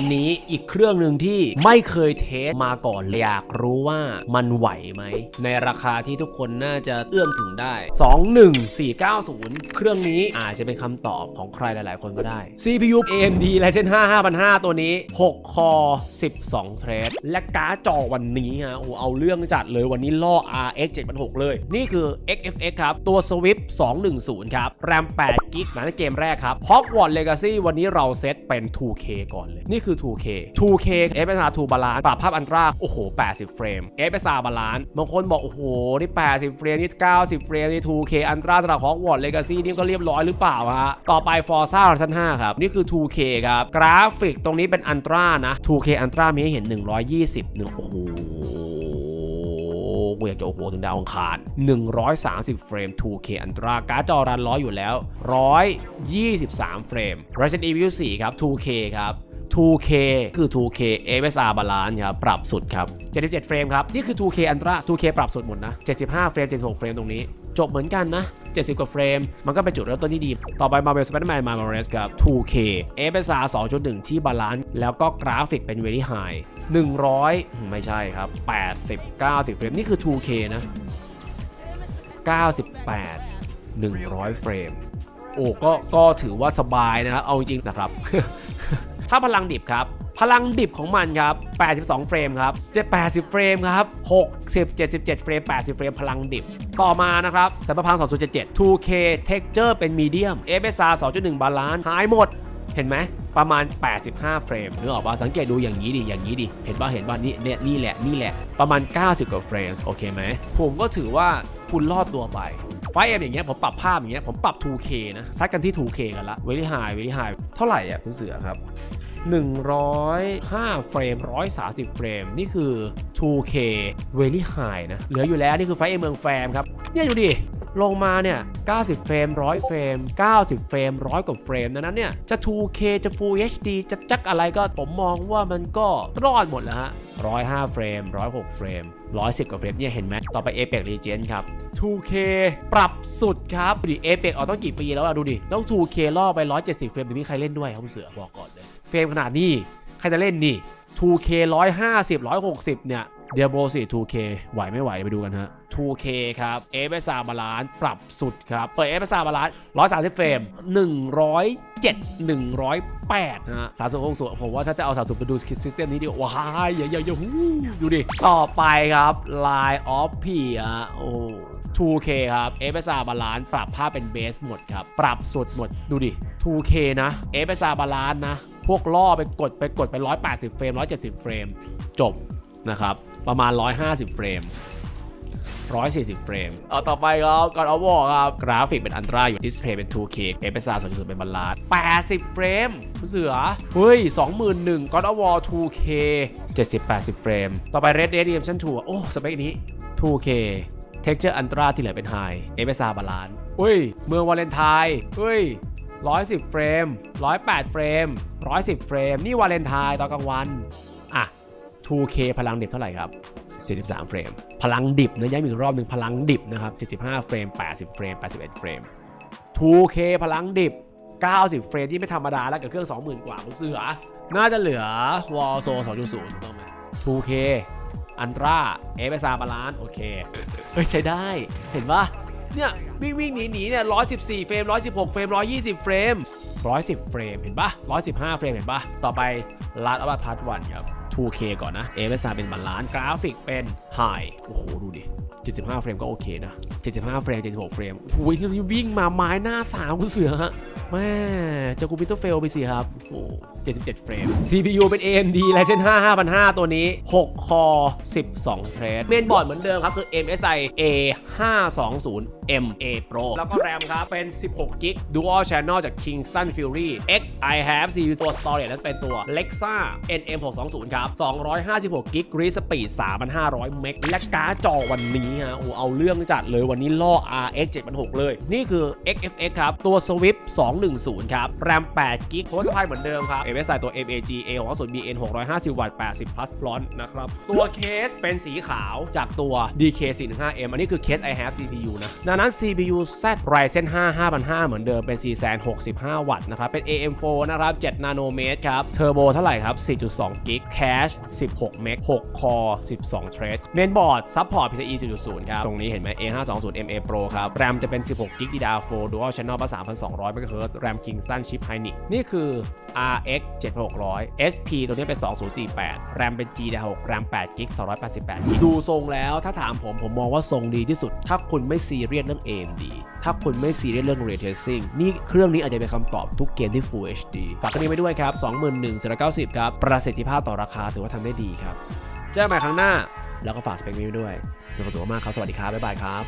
วันนี้อีกเครื่องหนึ่งที่ไม่เคยเทสมาก่อนเลยอยากรู้ว่ามันไหวไหม ในราคาที่ทุกคนน่าจะเอื้อมถึงได้ 21490 เครื่องนี้อาจจะเป็นคำตอบของใครหลาย ๆ คนก็ได้ CPU AMD Ryzen 5 5500ตัวนี้ 6 คอ 12 เทรดและการ์ดจอวันนี้ฮะโอ้เอาเรื่องจัดเลยวันนี้ล่อ RX 760เลย นี่คือ XFX ครับ ตัว Swift 210 ครับแรม8กิกมาในเกมแรกครับ Hogwarts Legacy วันนี้เราเซตเป็น 2K ก่อนเลย นี่คือ 2K 2K FSR 2 Balance ปรับภาพอันตราโอ้โห 80 เฟรม FSR Balance บางคนบอก โอ้โห นี่ 80 เฟรม นี่ 90 เฟรม นี่ 2K อันตราสำหรับ Hogwarts Legacy นี่ก็เรียบร้อยหรือเปล่าฮะ ต่อไป Forza Horizon 5 ครับ นี่คือ 2K ครับ กราฟิกตรงนี้เป็นอันตรานะ 2K อันตรามีให้เห็น 120หนึ่งโอ้โหกูอยากจะโอ้โหถึงดาวอังคาร 130 เฟรม 2K อันตราการ์ดจอรันร้อยอยู่แล้ว 123 เฟรม Resident Evil 4 ครับ 2K ครับ 2K คือ 2K FSR Balance ครับ ปรับสุดครับ 77 เฟรมครับ นี่คือ 2K Ultra 2K ปรับสุดหมดนะ 75 เฟรม 76 เฟรมตรงนี้ จบเหมือนกันนะ 70 กว่าเฟรม มันก็เป็นจุดเริ่มต้นที่ดี ต่อไป Marvel Spider-Man Miles ครับ 2K FSR 2.1 ที่บาลานซ์แล้วก็กราฟิกเป็น Very High 100 ไม่ใช่ครับ 80 90 เฟรม นี่คือ 2K นะ 98 100 เฟรม โอ้ก็ก็ถือว่าสบายนะครับ เอาจริงๆนะครับ ถ้าพลังดิบครับ พลังดิบของมันครับ 82 เฟรมครับจะ80 เฟรมครับ 60 77 เฟรม 80 เฟรมพลังดิบ ต่อมานะครับสัมปพัง2.77 2K texture เป็น medium FSR 2.1 balance หายหมดเห็นไหมประมาณ 85 เฟรมนึกออกป่ะสังเกตดูอย่างนี้ดิอย่างนี้ดิเห็นป่ะเห็นป่ะนี่เนี่ยนี่แหละนี่แหละประมาณ 90 กว่าเฟรมโอเคไหมผมก็ถือว่าคุณรอดตัวไป ไฟเอ็มอย่างเงี้ยผมปรับภาพอย่างเงี้ยผมปรับ 2K นะซัดกันที่ 2K กันละเวลี่ไฮเวลี่ไฮเท่าไหร่อะคุณเสือครับ 105 เฟรม 130 เฟรม นี่คือ 2K เวลี่ไฮนะ เหลืออยู่แล้วนี่คือไฟเอ็มเมืองแฟมครับ เนี่ยดูดิ ลงมาเนี่ย 90 เฟรม 100 เฟรม 90 เฟรม 100 กว่าเฟรมดังนั้นเนี่ย จะ 2K จะ Full HD จะจักอะไรก็ผมมองว่ามันก็รอดหมดแล้วฮะ 105 เฟรม 106 เฟรม 110 กว่าเฟรมเนี่ยเห็นไหมต่อไป Apex Legends ครับ 2K ปรับสุดครับ ดูดิ Apex ออกต้องกี่ปีแล้วอะดูดิต้อง 2K ล่อไป 170 เฟรมไม่มีใครเล่นด้วยครับเสือบอกก่อนเลย เฟรมขนาดนี้ใครจะเล่นนี่ 2K 150 160 เนี่ย เดียโบ4 2K ไหวไม่ไหวไปดูกันฮะ 2K ครับ FSR Balance ปรับสุดครับ เปิด FSR Balance 130 เฟรม 107 108 นะฮะสาสุขสูผมว่าถ้าจะเอาสาสุไปดูซิสเต็มนี้ดิว้ายอย่าอย่าอย่าหูดูดิ ต่อไปครับ Line of P อะโอ้ 2K ครับ FSR Balance ปรับภาพเป็นเบสหมดครับ ปรับสุดหมด ดูดิ 2K นะ FSR Balance นะ พวกล่อไปกดไปกดไป 180 เฟรม 170 เฟรม จบนะครับ ประมาณ 150 เฟรม 140 เฟรม เอาต่อไปครับก่อนเอาวอครับ กราฟิกเป็นอันตราอยู่ดิสเพย์เป็น 2K FSR 2.0เป็นบาลานซ์80 เฟรมคุณเสือเฮ้ย 21,000 God of War 2K 70 80 เฟรม ต่อไป Red Dead Redemption 2โอ้ สเปคนี้ 2K Texture Ultra ที่เหลือเป็น High FSR บาลานซ์เฮ้ย เมืองวาเลนไทน์เฮ้ย110 เฟรม 108 เฟรม 110 เฟรม นี่วาเลนไทน์ตอนกลางวันอะ 2K พลังดิบเท่าไหร่ครับ73เฟรม พลังดิบนะย้ำอีกรอบหนึ่งพลังดิบนะครับ75เฟรม80เฟรม81เฟรม 2K พลังดิบ 90 เฟรมที่ไม่ธรรมดาแล้วกับเครื่อง 20,000 กว่าคุณเสือ น่าจะเหลือ Warzone 2.0ถูกต้องไหม 2K อันตราเอเ r บาลานโอเค เฮ้ย ใช้ได้ เห็นปะเนี่ยวิ่งวิ่งหนีหนีเนี่ย114 เฟรม 116 เฟรม 120 เฟรม 110 เฟรม เห็นปะ115 เฟรม เห็นปะต่อไป Last of Us Part 1ครับ 2K ก่อนนะเอเ r เป็นบาลานกราฟิกเป็น High โอ้โห ดูดิ 75 เฟรมก็โอเคนะ 75 เฟรม 76 เฟรมโอ้ยนี่วิ่งมาไม้หน้าสามคุณเสือฮะแม่จะกูปิเตอร์เฟลไปสิครับโอ้ 77 เฟรม CPU เป็น AMD Ryzen 5 5500ตัวนี้ 6 คอ 12 เทรดเมนบอร์ดเหมือนเดิมครับ คือ MSI A520 MA Pro แล้วก็แรมครับ เป็น 16 g b Dual Channel จาก Kingston Fury X I have CPU ตัว Storage นั้นเป็นตัว Lexa NM620 ครับ 256 g b Read Speed 3,500เมกและการ์ดจอวันนี้ฮะโอ้เอาเรื่องจัดเลยวันนี้ล่อ RX 7,600 เลย นี่คือ XFX ครับ ตัว Swift 210 ครับ แรม8 g b โพสต์ไฟเหมือนเดิมครับเว็บไซต์ตัว MAG A 6 0 BN 650 วัตต์ 80 plus บลอนนะครับ ตัวเคสเป็นสีขาวจากตัว DK 4 5 M อันนี้คือเคส I have CPU นะ ดังนั้น CPU Z Ryzen 5 5005 เหมือนเดิมเป็น465 วัตต์นะครับ เป็น AM4 นะครับ 7 นาโนเมตรครับ เทอร์โบเท่าไหร่ครับ 4.2 กิก Cache 16 เมก6 Core 12 Thread เมนบอร์ด ซัพพอร์ต PCIe 4.0 ครับ ตรงนี้เห็นไหม A520 MA Pro ครับ แรมจะเป็น 16 กิก DDR4 Dual Channel ประสาน1,200 MHz แรม Kingston Chip Hynix นี่คือ RX 7600 SP ตัวนี้เป็น 2048 แรมเป็น GDDR6 แรม8กิก288กิกดูทรงแล้วถ้าถามผมผมมองว่าทรงดีที่สุด ถ้าคุณไม่ซีเรียสเรื่อง AMD ถ้าคุณไม่ซีเรียสเรื่อง Ray Tracing นี่เครื่องนี้อาจจะเป็นคำตอบทุกเกมที่ Full HD ฝากกันนี้ไว้ด้วยครับ 21,490 ครับ ประสิทธิภาพต่อราคาถือว่าทำได้ดีครับ เจอกันใหม่ครั้งหน้า แล้วก็ฝากสเปคนี้ไว้ด้วยมีความสุขมากครับ สวัสดีครับ บ๊ายบายครับ